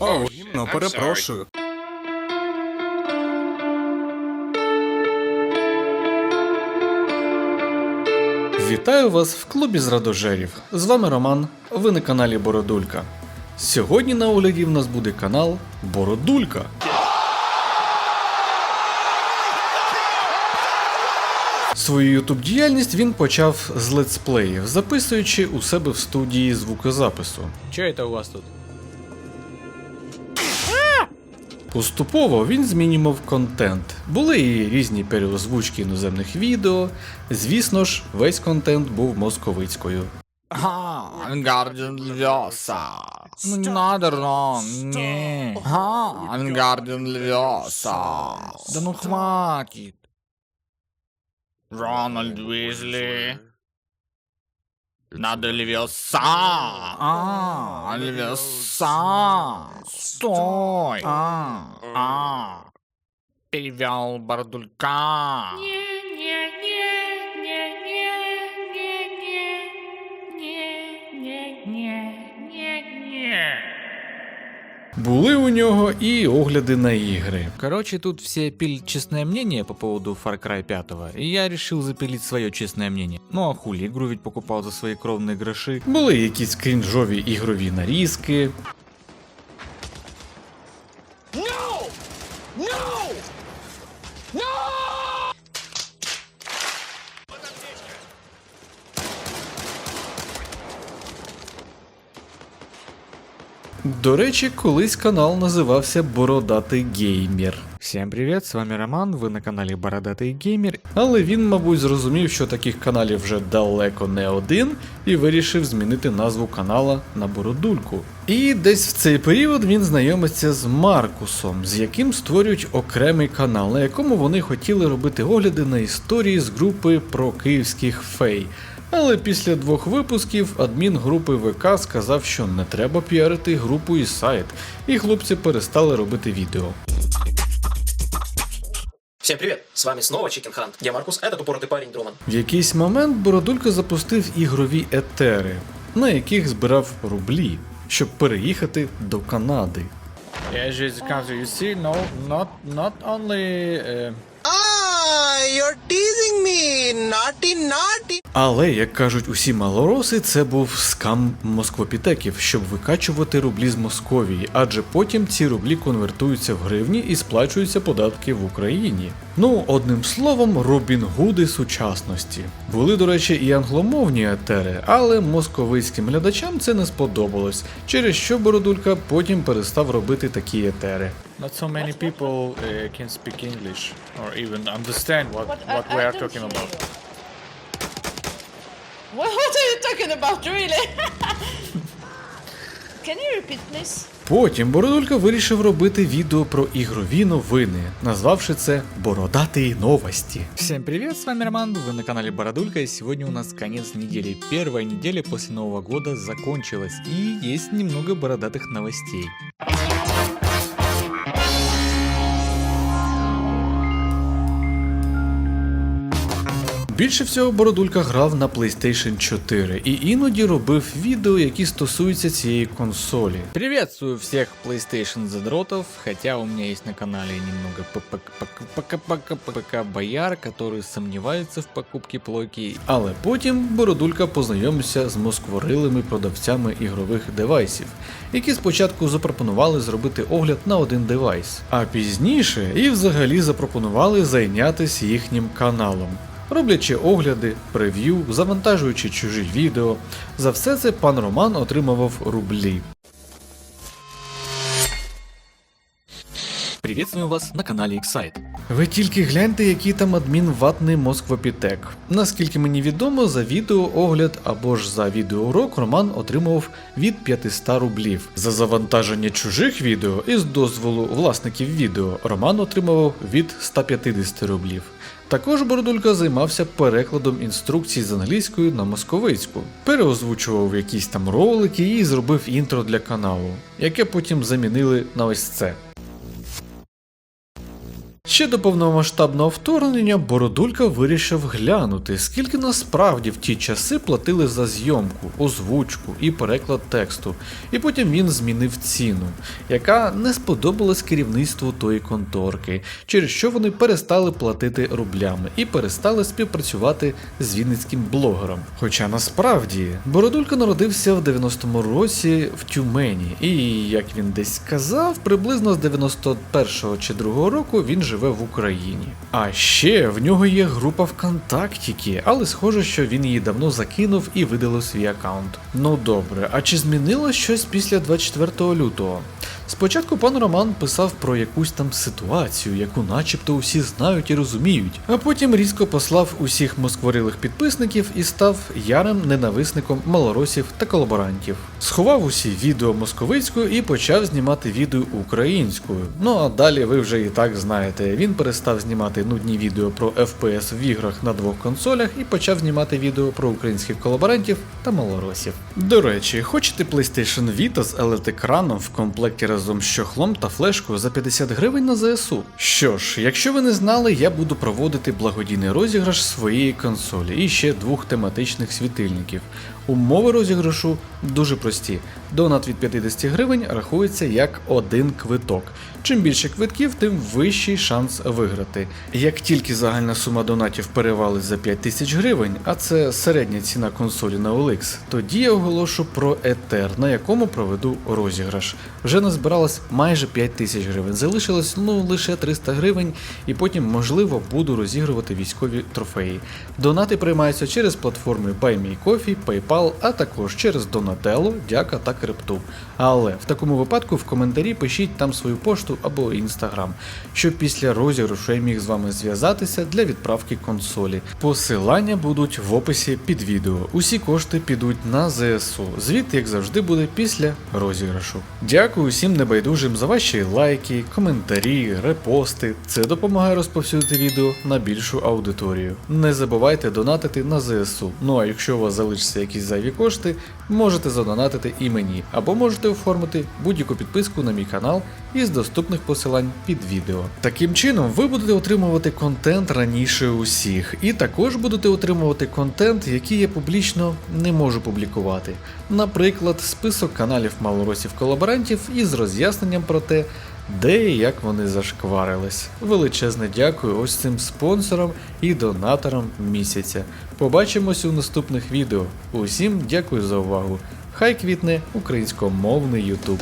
О, гімно, перепрошую. Вітаю вас в клубі зрадожерів. З вами Роман, ви на каналі Бородулька. Сьогодні на огляді в нас буде канал Бородулька. Свою ютуб діяльність він почав з летсплеїв, записуючи у себе в студії звукозапису. Че это у вас тут? Поступово він змінював контент. Були і різні переозвучки іноземних відео. Звісно ж, весь контент був московицькою. Ха, Гардиан Львиоса. Ну не надо, Рон, не. Ха, Гардиан Львиоса. Да ну хватит. Рональд Уизли. Надо левиоса. А, левиоса. Стой. А, а. Перевел Бардулька. Були у нього і огляди на ігри. Короче, тут все пилят честное мнение по поводу Far Cry 5, и я решил запилить свое честное мнение. Ну а хули, игру ведь покупал за свои кровные гроши. Були якісь крінжові ігрові нарізки. До речі, колись канал називався Бородатий Геймер. Всем привет, с вами Роман, вы на канале Бородатый Геймер. Але він, мабуть, зрозумів, що таких каналів вже далеко не один, і вирішив змінити назву канала на Бородульку. І десь в цей період він знайомиться з Маркусом, з яким створюють окремий канал, на якому вони хотіли робити огляди на історії з групи про київських фей. Але після двох випусків адмін групи ВК сказав, що не треба піарити групу і сайт, і хлопці перестали робити відео. Всем привет! С вами снова Chicken Hunt. Я Маркус, этот упоротый парень Друман. В якийсь момент Бородулька запустив ігрові етери, на яких збирав рублі, щоб переїхати до Канади. As you country, you see, no, not not only. Uh, Ah, you're teasing me. Naughty, naughty. Але, як кажуть усі малороси, це був скам москвопітеків, щоб викачувати рублі з Московії, адже потім ці рублі конвертуються в гривні і сплачуються податки в Україні. Ну, одним словом, Робін Гуди сучасності. Були, до речі, і англомовні етери, але московицьким глядачам це не сподобалось, через що Бородулька потім перестав робити такі етери. not so many people uh, can speak English or even understand what what we are talking about. What, what are you talking about, really? Can you repeat, please? Потім Бородулька вирішив робити відео про ігрові новини, назвавши це Бородатий новості. Всем привет, с вами Роман, вы на канале Бородулька, и сегодня у нас конец недели. Первая неделя после Нового года закончилась, и есть немного бородатых новостей. Більше всього Бородулька грав на PlayStation 4 і іноді робив відео, які стосуються цієї консолі. Приветствую всех PlayStation задротов, хотя у меня есть на канале немного ПК бояр, которые сомневаются в покупке плойки. Але потім Бородулька познайомився з москворилими продавцями ігрових девайсів, які спочатку запропонували зробити огляд на один девайс, а пізніше і взагалі запропонували зайнятися їхнім каналом. Роблячи огляди, прев'ю, завантажуючи чужі відео, за все це пан Роман отримував рублі. Приветствую вас на канале Excite. Ви тільки гляньте, який там адмін ватний Москвопітек. Наскільки мені відомо, за відеоогляд або ж за відеоурок Роман отримував від 500 рублів. За завантаження чужих відео із дозволу власників відео Роман отримував від 150 рублів. Також Бородулька займався перекладом інструкцій з англійської на московицьку, переозвучував якісь там ролики і зробив інтро для каналу, яке потім замінили на ось це. Ще до повномасштабного вторгнення Бородулька вирішив глянути, скільки насправді в ті часи платили за зйомку, озвучку і переклад тексту. І потім він змінив ціну, яка не сподобалась керівництву тої конторки, через що вони перестали платити рублями і перестали співпрацювати з вінницьким блогером. Хоча насправді Бородулька народився в 90-му році в Тюмені, і як він десь сказав, приблизно з 91-го чи 2-го року він живе в Україні. А ще в нього є група ВКонтактіки, але схоже, що він її давно закинув і видалив свій аккаунт. Ну добре, а чи змінилось щось після 24 лютого? Спочатку пан Роман писав про якусь там ситуацію, яку начебто усі знають і розуміють, а потім різко послав усіх москворилих підписників і став ярим ненависником малоросів та колаборантів. Сховав усі відео московицькою і почав знімати відео українською. Ну а далі ви вже і так знаєте. Він перестав знімати нудні відео про FPS в іграх на двох консолях і почав знімати відео про українських колаборантів та малоросів. До речі, хочете PlayStation Vita з LED-екраном в комплекті разом з чохлом та флешкою за 50 гривень на ЗСУ? Що ж, якщо ви не знали, я буду проводити благодійний розіграш своєї консолі і ще двох тематичних світильників. Умови розіграшу дуже прості. Донат від 50 гривень рахується як один квиток. Чим більше квитків, тим вищий шанс виграти. Як тільки загальна сума донатів перевалить за 5 тисяч гривень, а це середня ціна консолі на OLX, тоді я оголошу про етер, на якому проведу розіграш. Вже назбиралось майже 5 тисяч гривень, залишилось ну лише 300 гривень, і потім, можливо, буду розігрувати військові трофеї. Донати приймаються через платформи BuyMeCoffee, PayPal, а також через Donatello, Дяка та Крипту. Але в такому випадку в коментарі пишіть там свою пошту або інстаграм, щоб після розіграшу я міг з вами зв'язатися для відправки консолі. Посилання будуть в описі під відео. Усі кошти підуть на ЗСУ. Звіт, як завжди, буде після розіграшу. Дякую всім небайдужим за ваші лайки, коментарі, репости. Це допомагає розповсюдити відео на більшу аудиторію. Не забувайте донатити на ЗСУ. Ну а якщо у вас залишаться якісь зайві кошти, можете задонатити і мені, або можете оформити будь-яку підписку на мій канал із доступних посилань під відео. Таким чином, ви будете отримувати контент раніше усіх, і також будете отримувати контент, який я публічно не можу публікувати. Наприклад, список каналів малоросів колаборантів із роз'ясненням про те, де і як вони зашкварились. Величезне дякую ось цим спонсорам і донаторам місяця. Побачимось у наступних відео. Усім дякую за увагу. Хай квітне українськомовний YouTube.